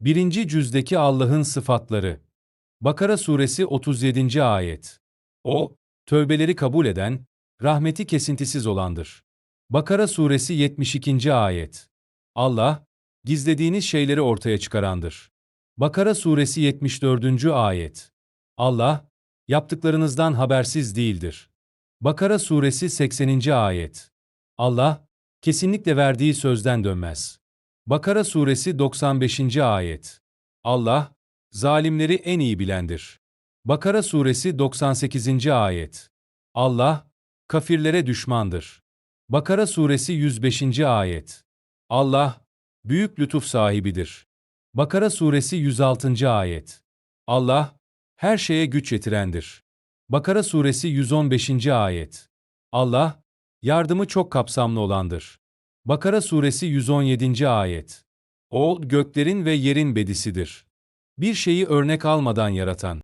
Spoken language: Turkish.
Birinci cüzdeki Allah'ın sıfatları. Bakara suresi 37. ayet. O, tövbeleri kabul eden, rahmeti kesintisiz olandır. Bakara suresi 72. ayet. Allah, gizlediğiniz şeyleri ortaya çıkarandır. Bakara suresi 74. ayet. Allah, yaptıklarınızdan habersiz değildir. Bakara suresi 80. ayet. Allah, kesinlikle verdiği sözden dönmez. Bakara suresi 95. ayet. Allah, zalimleri en iyi bilendir. Bakara suresi 98. ayet. Allah, kafirlere düşmandır. Bakara suresi 105. ayet. Allah, büyük lütuf sahibidir. Bakara suresi 106. ayet. Allah, her şeye güç yetirendir. Bakara suresi 115. ayet. Allah, yardımı çok kapsamlı olandır. Bakara suresi 117. ayet. O, göklerin ve yerin bedisidir. Bir şeyi örnek almadan yaratan.